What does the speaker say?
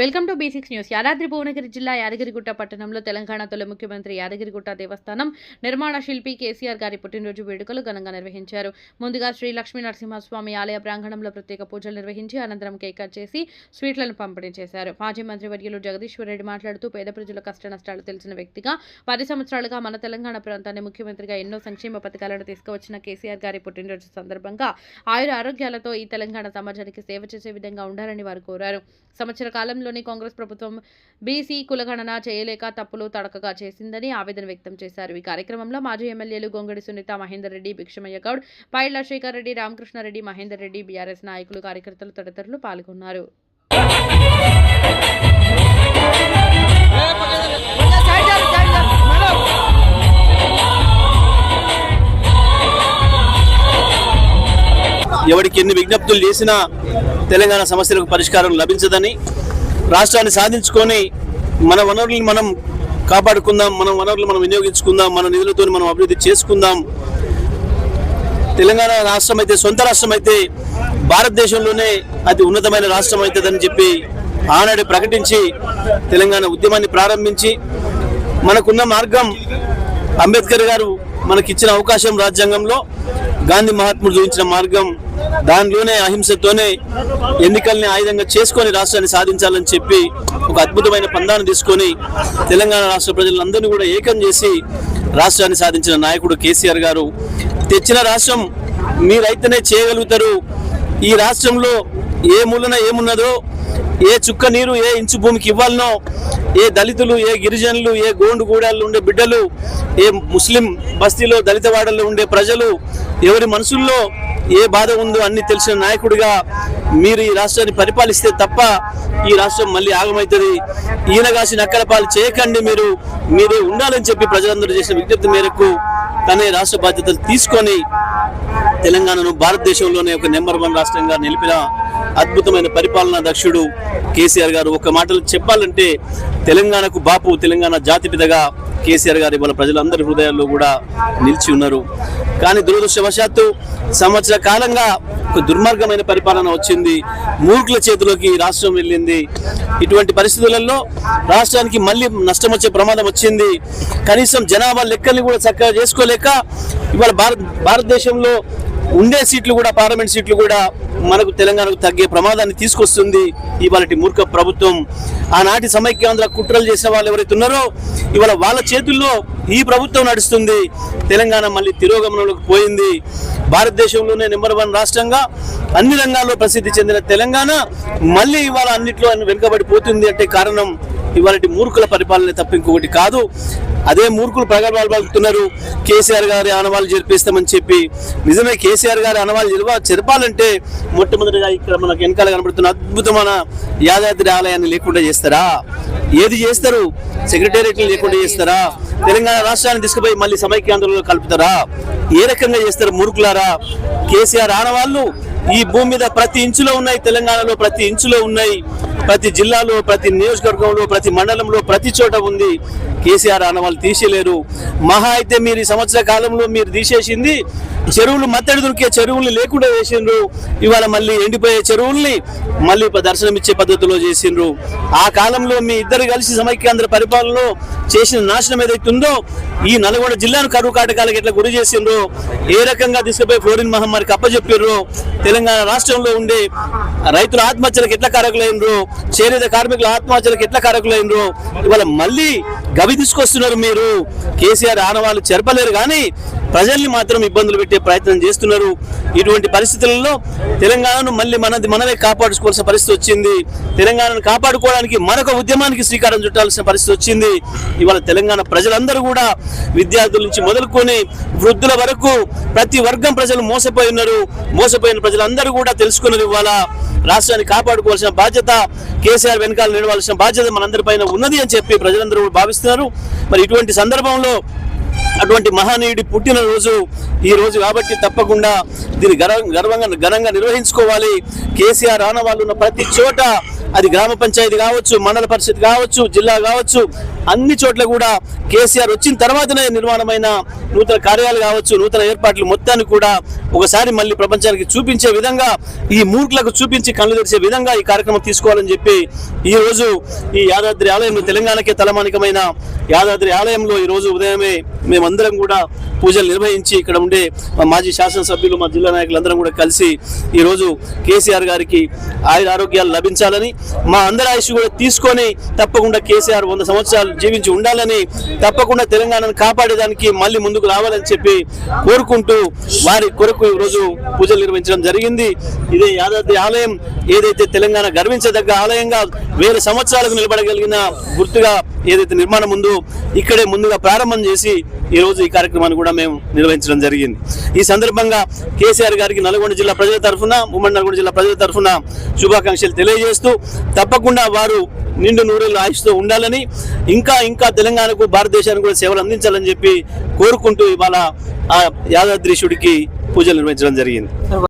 Welcome to B six news. Yadadri Bhuvanagiri జిల్లా యాదగిరిగుట్ట పట్టణంలో తెలంగాణ తొలి ముఖ్యమంత్రి యాదగిరిగుట్ట దేవస్థానం నిర్మాణ శిల్పి కేసీఆర్ గారి పుట్టినరోజు వేడుకలు ఘనంగా నిర్వహించారు. ముందుగా శ్రీ లక్ష్మీ నరసింహస్వామి ఆలయ ప్రాంగణంలో ప్రత్యేక పూజలు నిర్వహించి అనంతరం కేక్ కట్ చేసి స్వీట్లను పంపిణీ చేశారు. మాజీ మంత్రి వర్యులు జగదీశ్వర్ రెడ్డి మాట్లాడుతూ పేద ప్రజల కష్ట నష్టాలు తెలిసిన వ్యక్తిగా పది సంవత్సరాలుగా మన తెలంగాణ ప్రాంతాన్ని ముఖ్యమంత్రిగా ఎన్నో సంక్షేమ పథకాలను తీసుకువచ్చిన కేసీఆర్ గారి పుట్టినరోజు సందర్భంగా ఆయుర ఆరోగ్యాలతో ఈ తెలంగాణ సమాజానికి సేవ చేసే విధంగా ఉండాలని వారు కోరారు. సంవత్సర కాలంలో రాష్ట్రంలోని కాంగ్రెస్ ప్రభుత్వం బీసీ కులగణన చేయలేక తప్పులు తడకగా చేసిందని ఆవేదన వ్యక్తం చేశారు. ఈ కార్యక్రమంలో మాజీ ఎమ్మెల్యేలు గొంగడి సునీత మహేందర్ రెడ్డి భిక్షమయ్య గౌడ్ పైళ్ళ శేఖర్ రెడ్డి రామకృష్ణారెడ్డి మహేందర్ రెడ్డి బీఆర్ఎస్ నాయకులు కార్యకర్తలు తదితరులు పాల్గొన్నారు. ఎవరికి ఎన్ని విజ్ఞప్తులు చేసినా తెలంగాణ సమస్యలకు పరిష్కారం లభించదని రాష్ట్రాన్ని సాధించుకొని మన వనరులను మనం కాపాడుకుందాం మన వనరులు మనం వినియోగించుకుందాం మన నిధులతో మనం అభివృద్ధి చేసుకుందాం. తెలంగాణ రాష్ట్రం అయితే సొంత రాష్ట్రం అయితే భారతదేశంలోనే అతి ఉన్నతమైన రాష్ట్రం అవుతుందని చెప్పి ఆనాడు ప్రకటించి తెలంగాణ ఉద్యమాన్ని ప్రారంభించి మనకున్న మార్గం అంబేద్కర్ గారు మనకిచ్చిన అవకాశం రాజ్యాంగంలో గాంధీ మహాత్ముడు చూపించిన మార్గం దానిలోనే అహింసతోనే ఎన్నికల్ని ఆయుధంగా చేసుకొని రాష్ట్రాన్ని సాధించాలని చెప్పి ఒక అద్భుతమైన పందాన్ని తీసుకొని తెలంగాణ రాష్ట్ర ప్రజలందరినీ కూడా ఏకం చేసి రాష్ట్రాన్ని సాధించిన నాయకుడు కేసీఆర్ గారు. తెచ్చిన రాష్ట్రం మీరైతేనే చేయగలుగుతారు. ఈ రాష్ట్రంలో ఏ మూలన ఏమున్నదో ఏ చుక్క నీరు ఏ ఇంచు భూమికి ఇవ్వాలనో ఏ దళితులు ఏ గిరిజనులు ఏ గోండు గూడాల్లో ఉండే బిడ్డలు ఏ ముస్లిం బస్తీలో దళిత వాడల్లో ఉండే ప్రజలు ఎవరి మనసుల్లో ఏ బాధ ఉందో అన్ని తెలిసిన నాయకుడిగా మీరు ఈ రాష్ట్రాన్ని పరిపాలిస్తే తప్ప ఈ రాష్ట్రం మళ్ళీ ఆగమవుతుంది ఈయనగాసి నక్కల పాలు చేయకండి మీరు. మీరే ఉండాలని చెప్పి ప్రజలందరూ చేసిన విజ్ఞప్తి మేరకు తనే రాష్ట్ర బాధ్యతలు తీసుకొని తెలంగాణను భారతదేశంలోనే ఒక నెంబర్ వన్ రాష్ట్రంగా నిలిపిన అద్భుతమైన పరిపాలనా దక్షుడు కేసీఆర్ గారు. ఒక మాటలు చెప్పాలంటే తెలంగాణకు బాపు తెలంగాణ జాతిపితగా కేసీఆర్ గారు ఇవాళ ప్రజలందరి హృదయాల్లో కూడా నిలిచి ఉన్నారు. కానీ దురదృష్టవశాత్తు సంవత్సర కాలంగా ఒక దుర్మార్గమైన పరిపాలన వచ్చింది. మూర్ఖుల చేతిలోకి రాష్ట్రం వెళ్ళింది. ఇటువంటి పరిస్థితులలో రాష్ట్రానికి మళ్ళీ నష్టం వచ్చే ప్రమాదం వచ్చింది. కనీసం జనాభా లెక్కల్ని కూడా చక్కగా చేసుకోలేక ఇవాళ భారత భారతదేశంలో ఉండే సీట్లు కూడా పార్లమెంట్ సీట్లు కూడా మనకు తెలంగాణకు తగ్గే ప్రమాదాన్ని తీసుకొస్తుంది ఇవాళ మూర్ఖ ప్రభుత్వం. ఆనాటి సమైక్యాంధ్ర కుట్రలు చేసిన వాళ్ళు ఎవరైతే ఉన్నారో ఇవాళ వాళ్ళ చేతుల్లో ఈ ప్రభుత్వం నడుస్తుంది. తెలంగాణ మళ్ళీ తిరోగమనంలోకి పోయింది. భారతదేశంలోనే నెంబర్ వన్ రాష్ట్రంగా అన్ని రంగాల్లో ప్రసిద్ధి చెందిన తెలంగాణ మళ్ళీ ఇవాళ అన్నిట్లో వెనుకబడిపోతుంది అంటే కారణం ఇవాళ మూర్ఖుల పరిపాలన తప్ప ఇంకొకటి కాదు. అదే మూర్ఖులు ప్రగల్భాలు పలుకుతున్నారు కేసీఆర్ గారి ఆనవాళ్ళు జరిపిస్తామని చెప్పి. నిజమే కేసీఆర్ గారి ఆనవాళ్ళు జరపాలంటే మొట్టమొదటిగా ఇక్కడ మనకు వెనకాల కనబడుతున్న అద్భుతమైన యాదాద్రి ఆలయాన్ని లేకుండా చేస్తారా? ఏది చేస్తారు? సెక్రటేరియట్ లేకుండా చేస్తారా? తెలంగాణ రాష్ట్రాన్ని తీసుకుపోయి మళ్ళీ సమైక్యాంధ్రలో కలుపుతారా? ఏ రకంగా చేస్తారు మూర్ఖులారా? కేసీఆర్ ఆనవాళ్ళు ఈ భూమి మీద ప్రతి ఇంచులో ఉన్నాయి తెలంగాణలో ప్రతి ఇంచులో ఉన్నాయి. ప్రతి జిల్లాలో ప్రతి నియోజకవర్గంలో ప్రతి మండలంలో ప్రతి చోట ఉంది. కేసీఆర్ ఆనవాళ్ళు తీసేయలేరు మహా అయితే మీరు ఈ సంవత్సర కాలంలో మీరు తీసేసింది చెరువులు మత్తడి దొరికే చెరువుల్ని లేకుండా చేసిండ్రు. ఇవాళ మళ్ళీ ఎండిపోయే చెరువుల్ని మళ్ళీ దర్శనం దర్శనమిచ్చే పద్ధతిలో చేసిండ్రు. ఆ కాలంలో మీ ఇద్దరు కలిసి సమైక్యాంధ్ర పరిపాలనలో చేసిన నాశనం ఏదైతే ఉందో ఈ నల్గొండ జిల్లాను కరువు కాటకాలకు ఎట్లా గురి చేసిండ్రో ఏ రకంగా తీసుకుపోయి ఫ్లోరిన్ మహమ్మారికి అప్పచెప్పిర్రో తెలంగాణ రాష్ట్రంలో ఉండే రైతుల ఆత్మహత్యలకు ఎట్లా కారకులైనరు చేనేత కార్మికుల ఆత్మహత్యలకు ఎట్లా కారకులైనరు? ఇవాళ మళ్ళీ గవి తీసుకొస్తున్నారు మీరు. కేసీఆర్ ఆనవాళ్ళు చెరపలేరు కానీ ప్రజల్ని మాత్రం ఇబ్బందులు పెట్టే ప్రయత్నం చేస్తున్నారు. ఇటువంటి పరిస్థితులలో తెలంగాణను మళ్ళీ మనది మనమే కాపాడుకోవాల్సిన పరిస్థితి వచ్చింది. తెలంగాణను కాపాడుకోవడానికి మరొక ఉద్యమానికి శ్రీకారం చుట్టాల్సిన పరిస్థితి వచ్చింది. ఇవాళ తెలంగాణ ప్రజలందరూ కూడా విద్యార్థుల నుంచి మొదలుకొని వృద్ధుల వరకు ప్రతి వర్గం ప్రజలు మోసపోయి ఉన్నారు. మోసపోయిన ప్రజలందరూ కూడా తెలుసుకున్నారు ఇవాళ. రాష్ట్రాన్ని కాపాడుకోవాల్సిన బాధ్యత కేసీఆర్ వెనకాల నిలవాల్సిన బాధ్యత మనందరిపైన ఉన్నది అని చెప్పి ప్రజలందరూ కూడా భావిస్తున్నారు. మరి ఇటువంటి సందర్భంలో అటువంటి మహానీయుడి పుట్టినరోజు ఈ రోజు కాబట్టి తప్పకుండా దీన్ని గర్వంగా ఘనంగా నిర్వహించుకోవాలి. కేసీఆర్ ఆనవాళ్ళు ఉన్న ప్రతి చోట అది గ్రామ పంచాయతీ కావచ్చు మండల పరిషత్ కావచ్చు జిల్లా కావచ్చు అన్ని చోట్ల కూడా కేసీఆర్ వచ్చిన తర్వాతనే నిర్మాణమైన నూతన కార్యాలు కావచ్చు నూతన ఏర్పాట్లు మొత్తాన్ని కూడా ఒకసారి మళ్ళీ ప్రపంచానికి చూపించే విధంగా ఈ మూర్ఖులకు చూపించి కళ్ళు తెరిచే విధంగా ఈ కార్యక్రమం తీసుకోవాలని చెప్పి ఈ రోజు ఈ యాదాద్రి ఆలయంలో తెలంగాణకే తలమానికమైన యాదాద్రి ఆలయంలో ఈ రోజు ఉదయమే మేమందరం కూడా పూజలు నిర్వహించి ఇక్కడ ఉండే మా మాజీ శాసనసభ్యులు మా జిల్లా నాయకులందరం కూడా కలిసి ఈరోజు కేసీఆర్ గారికి ఆయుర ఆరోగ్యాలు లభించాలని మా అందరి ఆయుష్ కూడా తీసుకొని తప్పకుండా కేసీఆర్ వంద సంవత్సరాలు జీవించి ఉండాలని తప్పకుండా తెలంగాణను కాపాడేదానికి మళ్ళీ ముందుకు రావాలని చెప్పి కోరుకుంటూ వారి కొరకు ఈరోజు రోజు పూజలు నిర్వహించడం జరిగింది. ఇదే యాదాద్రి ఆలయం ఏదైతే తెలంగాణ గర్వించదగ్గ ఆలయంగా వేల సంవత్సరాలకు నిలబడగలిగిన గుర్తుగా ఏదైతే నిర్మాణం ఉందో ఇక్కడే ముందుగా ప్రారంభం చేసి ఈ రోజు ఈ కార్యక్రమాన్ని కూడా మేము నిర్వహించడం జరిగింది. ఈ సందర్భంగా కేసీఆర్ గారికి నల్గొండ జిల్లా ప్రజల తరఫున ఉమ్మడి నల్గొండ జిల్లా ప్రజల తరఫున శుభాకాంక్షలు తెలియజేస్తూ తప్పకుండా వారు నిండు నూరేళ్ళు ఆయుష్తో ఉండాలని ఇంకా ఇంకా తెలంగాణకు భారతదేశానికి కూడా సేవలు అందించాలని చెప్పి కోరుకుంటూ ఇవాళ ఆ యాదాద్రీశుడికి పూజలు నిర్వహించడం జరిగింది.